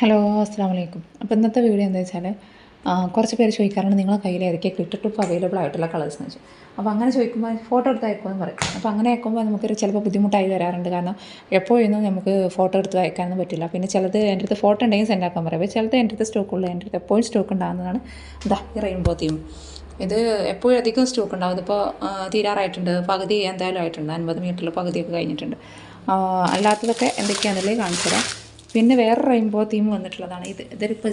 Hello അസ്സാം വലൈക്കും അപ്പോൾ ഇന്നത്തെ വീഡിയോ എന്താ വെച്ചാൽ കുറച്ച് പേര് ചോദിക്കാറുണ്ട് നിങ്ങളെ കയ്യിൽ ഗ്ലിറ്റർ ടിപ്പ് അവൈലബിൾ ആയിട്ടുള്ള കളേഴ്സ് എന്ന് വെച്ചു. അപ്പോൾ അങ്ങനെ ചോദിക്കുമ്പോൾ ഫോട്ടോ എടുത്ത് അയക്കുമെന്ന് പറയും. അപ്പോൾ അങ്ങനെ അയക്കുമ്പോൾ നമുക്കൊരു ചിലപ്പോൾ ബുദ്ധിമുട്ടായി വരാറുണ്ട്. കാരണം എപ്പോഴൊന്നും നമുക്ക് ഫോട്ടോ എടുത്ത് അയക്കാനൊന്നും പറ്റില്ല. പിന്നെ ചിലത് എന്റെ അടുത്ത് ഫോട്ടോ ഉണ്ടെങ്കിൽ സെൻഡ് ആക്കാൻ പറയും. ചിലത് എന്റെ അടുത്ത് സ്റ്റോക്ക് ഉള്ളൂ. എന്റെ അടുത്ത് എപ്പോഴും സ്റ്റോക്ക് ഉണ്ടാകുന്നതാണ് ഇതാ ഈ റെയിൻബോ തീം ഇത് എപ്പോഴും അധികം സ്റ്റോക്ക് ഉണ്ടാവും. ഇതിപ്പോൾ തീരാറായിട്ടുണ്ട്. പകുതി എന്തായാലും ആയിട്ടുണ്ട്. അൻപത് മീറ്ററിൽ പകുതിയൊക്കെ കഴിഞ്ഞിട്ടുണ്ട്. അല്ലാത്തതൊക്കെ എന്തൊക്കെയാണെന്നല്ലേ കാണിച്ചു തരാം പിന്നെ വേറെ റെയിൻബോ തീം വന്നിട്ടുള്ളതാണ്. ഇത് ഇതൊരിപ്പോൾ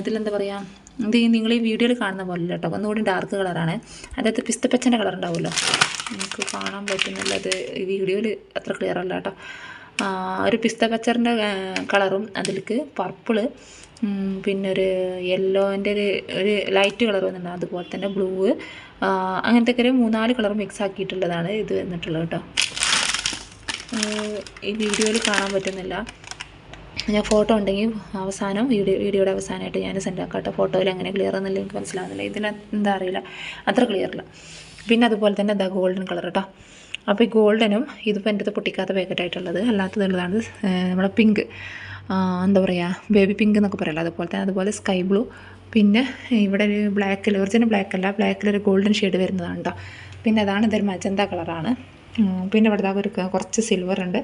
ഇതിലെന്താ പറയുക ഇത് നിങ്ങൾ ഈ വീഡിയോയിൽ കാണുന്ന പോലെ കേട്ടോ ഒന്നുകൂടി ഡാർക്ക് കളറാണ് അതായത് പിസ്തപ്പച്ചന്റെ കളർ ഉണ്ടാവുമല്ലോ. നമുക്ക് കാണാൻ പറ്റുന്നുള്ളത് ഈ വീഡിയോയിൽ അത്ര ക്ലിയർ അല്ല കേട്ടോ ഒരു പിസ്തപ്പച്ചറിന്റെ കളറും അതിലേക്ക് പർപ്പിൾ പിന്നെ ഒരു യെല്ലോന്റെ ഒരു ഒരു ലൈറ്റ് കളർ വന്നിട്ടുണ്ട്. അതുപോലെ തന്നെ ബ്ലൂ അങ്ങനത്തെ ഒരു മൂന്നാൽ കളർ മിക്സ് ആക്കിയിട്ടുള്ളതാണ് ഇത് വന്നിട്ടുള്ളത് കേട്ടോ. ഈ വീഡിയോയിൽ കാണാൻ പറ്റുന്നില്ല. ഞാൻ ഫോട്ടോ ഉണ്ടെങ്കിൽ അവസാനം വീഡിയോ വീഡിയോയുടെ അവസാനമായിട്ട് ഞാൻ സെൻഡ് ആക്കാം കേട്ടോ. ഫോട്ടോയിൽ അങ്ങനെ ക്ലിയർ എന്നല്ല എനിക്ക് മനസ്സിലാവുന്നില്ല. ഇതിന് എന്താ അറിയില്ല. അത്ര ക്ലിയർ അല്ല. പിന്നെ അതുപോലെ തന്നെ ദ ഗോൾഡൻ കളർ കേട്ടോ അപ്പോൾ ഈ ഗോൾഡനും ഇതിപ്പോൾ എന്റെ അടുത്ത് പൊട്ടിക്കാത്ത പാക്കറ്റായിട്ടുള്ളത് അല്ലാത്തതുള്ളതാണ് നമ്മുടെ പിങ്ക് എന്താ പറയുക ബേബി പിങ്ക് എന്നൊക്കെ പറയല്ലോ അതുപോലെ തന്നെ അതുപോലെ സ്കൈ ബ്ലൂ പിന്നെ ഇവിടെ ഒരു ബ്ലാക്കിൽ ഒറിജിനൽ ബ്ലാക്ക് അല്ല. ബ്ലാക്കിൽ ഒരു ഗോൾഡൻ ഷെയ്ഡ് വരുന്നതാണ് കേട്ടോ പിന്നെ അതാണ് ഇതൊരു മജന്ത കളറാണ് പിന്നെ ഇവിടെ ഒരു കുറച്ച് സിൽവർ ഉണ്ട്.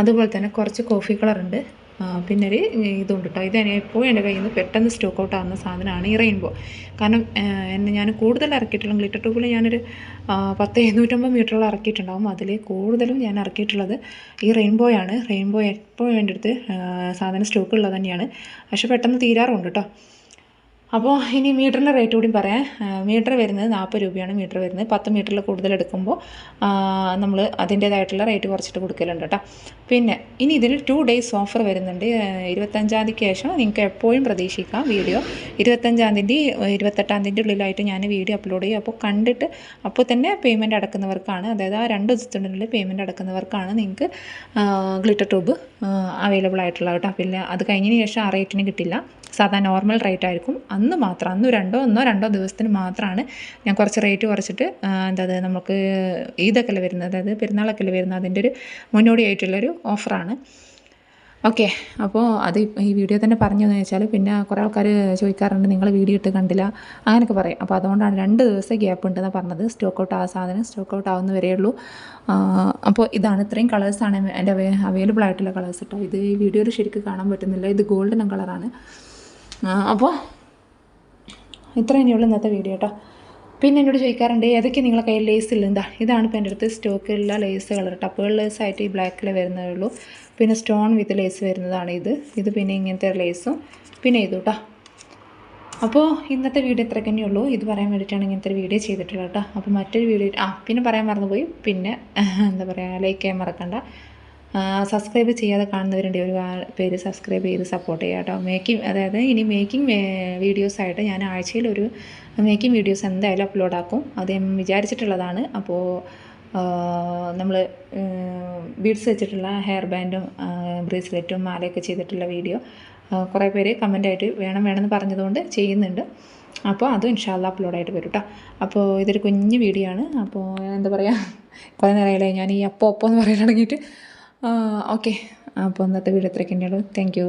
അതുപോലെ തന്നെ കുറച്ച് കോഫി കളറുണ്ട് പിന്നെ ഒരു ഇതുണ്ട് കേട്ടോ ഇത് എപ്പോഴും എന്റെ കയ്യിൽ നിന്ന് പെട്ടെന്ന് സ്റ്റോക്ക് ഔട്ട് ആകുന്ന സാധനമാണ് ഈ റെയിൻബോ കാരണം എന്നെ ഞാൻ കൂടുതൽ ഇറക്കിയിട്ടുള്ള ഗ്ലിറ്റർ ട്യൂബിൽ ഞാനൊരു പത്ത് എഴുന്നൂറ്റമ്പത് മീറ്ററോളം ഇറക്കിയിട്ടുണ്ടാവും. അതിൽ കൂടുതലും ഞാൻ ഇറക്കിയിട്ടുള്ളത് ഈ റെയിൻബോയാണ് റെയിൻബോ എപ്പോഴും എന്റെ സാധനം സ്റ്റോക്ക് ഉള്ളത് തന്നെയാണ്. പക്ഷെ പെട്ടെന്ന് തീരാറുണ്ട് കേട്ടോ അപ്പോൾ ഇനി മീറ്ററിന്റെ റേറ്റ് കൂടി പറയാം. മീറ്റർ വരുന്നത് നാൽപ്പത് രൂപയാണ്. മീറ്റർ വരുന്നത് പത്ത് മീറ്ററിൽ കൂടുതൽ എടുക്കുമ്പോൾ നമ്മൾ അതിന്റേതായിട്ടുള്ള റേറ്റ് കുറച്ചിട്ട് കൊടുക്കലുണ്ട് കേട്ടോ. പിന്നെ ഇനി ഇതിൽ ടു ഡേയ്സ് ഓഫർ വരുന്നുണ്ട്. ഇരുപത്തഞ്ചാം തീയതിക്ക് ശേഷം നിങ്ങൾക്ക് എപ്പോഴും പ്രതീക്ഷിക്കാം വീഡിയോ. ഇരുപത്തഞ്ചാം തീയതി ഇരുപത്തെട്ടാം തീയതി ഉള്ളിലായിട്ട് ഞാൻ വീഡിയോ അപ്ലോഡ് ചെയ്യും. അപ്പോൾ കണ്ടിട്ട് അപ്പോൾ തന്നെ പേയ്മെന്റ് അടക്കുന്നവർക്കാണ് അതായത് ആ രണ്ട് ദിവസത്തിനുള്ളിൽ പേയ്മെന്റ് അടക്കുന്നവർക്കാണ് നിങ്ങൾക്ക് ഗ്ലിറ്റർ ട്യൂബ് അവൈലബിൾ ആയിട്ടുള്ളത് കേട്ടോ. പിന്നെ അത് കഴിഞ്ഞതിന് ശേഷം ആ റേറ്റിന് കിട്ടില്ല. സാധാ നോർമൽ റേറ്റ് ആയിരിക്കും. അന്ന് മാത്രം അന്ന് രണ്ടോ ഒന്നോ രണ്ടോ ദിവസത്തിന് മാത്രമാണ് ഞാൻ കുറച്ച് റേറ്റ് കുറച്ചിട്ട് എന്താത് എന്താ നമുക്ക് ഈദൊക്കെ വരുന്നത്? അതായത് പെരുന്നാളൊക്കെ അല്ലേ വരുന്നത്? അതിന്റെ ഒരു മുന്നോടിയായിട്ടുള്ളൊരു ഓഫറാണ് ഓക്കെ അപ്പോൾ അത് ഈ വീഡിയോ തന്നെ പറഞ്ഞു എന്ന് വെച്ചാൽ പിന്നെ കുറേ ആൾക്കാർ ചോദിക്കാറുണ്ട് നിങ്ങൾ വീഡിയോ ഇട്ട് കണ്ടില്ല? അങ്ങനെയൊക്കെ പറയും. അപ്പോൾ അതുകൊണ്ടാണ് രണ്ട് ദിവസം ഗ്യാപ്പ് ഉണ്ടെന്ന് പറഞ്ഞത്. സ്റ്റോക്ക് ഔട്ട് ആ സാധനം സ്റ്റോക്ക് ഔട്ട് ആവുന്ന വരേ ഉള്ളൂ. അപ്പോൾ ഇതാണ് ഇത്രയും കളേഴ്സാണ് എന്റെ അവൈലബിൾ ആയിട്ടുള്ള കളേഴ്സ് കേട്ടോ ഇത് ഈ വീഡിയോയിൽ ശരിക്കും കാണാൻ പറ്റുന്നില്ല. ഇത് ഗോൾഡൻ കളറാണ് അപ്പോൾ ഇത്ര ഇനിയുള്ള ഇന്നത്തെ വീഡിയോ കേട്ടോ പിന്നെ എന്നോട് ചോദിക്കാറുണ്ട് ഏതൊക്കെ നിങ്ങളെ കയ്യിൽ ലേസ് ഇല്ല എന്താ ഇതാണ് ഇപ്പോൾ എന്റെ അടുത്ത് സ്റ്റോക്കിലുള്ള ലേസ് കളർ ടപ്പുകൾ ലേസ് ആയിട്ട് ഈ ബ്ലാക്കിൽ വരുന്നതേ ഉള്ളൂ. പിന്നെ സ്റ്റോൺ വിത്ത് ലേസ് വരുന്നതാണ് ഇത്. ഇത് പിന്നെ ഇങ്ങനത്തെ ലേസും പിന്നെ ഇത് കേട്ടോ അപ്പോൾ ഇന്നത്തെ വീഡിയോ ഇത്ര തന്നെയുള്ളൂ ഇത് പറയാൻ വേണ്ടിയിട്ടാണ് ഇങ്ങനത്തെ ഒരു വീഡിയോ ചെയ്തിട്ടുള്ളത് കേട്ടോ അപ്പോൾ മറ്റൊരു വീഡിയോ ആ പിന്നെ പറയാൻ മറന്നുപോയി. പിന്നെ എന്താ പറയുക ലൈക്ക് ചെയ്യാൻ മറക്കണ്ട. സബ്സ്ക്രൈബ് ചെയ്യാതെ കാണുന്നവരുണ്ട് ഒരു പേര് സബ്സ്ക്രൈബ് ചെയ്ത് സപ്പോർട്ട് ചെയ്യുക കേട്ടോ. മേക്കിംഗ് അതായത് ഇനി മേക്കിംഗ് വീഡിയോസ് ആയിട്ട് ഞാൻ ആഴ്ചയിൽ ഒരു മേക്കിംഗ് വീഡിയോസ് എന്തായാലും അപ്ലോഡ് ആക്കും. അത് വിചാരിച്ചിട്ടുള്ളതാണ്. അപ്പോൾ നമ്മൾ ബീഡ്സ് വെച്ചിട്ടുള്ള ഹെയർ ബാൻഡും ബ്രേസ്ലെറ്റും മാലയൊക്കെ ചെയ്തിട്ടുള്ള വീഡിയോ കുറേ പേര് കമന്റായിട്ട് വേണം വേണമെന്ന് പറഞ്ഞതുകൊണ്ട് ചെയ്യുന്നുണ്ട്. അപ്പോൾ അതും ഇൻഷാല്ല അപ്ലോഡായിട്ട് വരും കേട്ടോ അപ്പോൾ ഇതൊരു കുഞ്ഞ് വീഡിയോ ആണ്. അപ്പോൾ എന്താ പറയുക കുറേ നേരമായില്ലേ ഞാൻ ഈ അപ്പോൾ അപ്പോൾ എന്ന് പറയാൻ തുടങ്ങിയിട്ട് ഓക്കെ. അപ്പോൾ ഇന്നത്തെ വീഡിയോ ഇത്രയ്ക്ക് തന്നെയുള്ളൂ. Thank you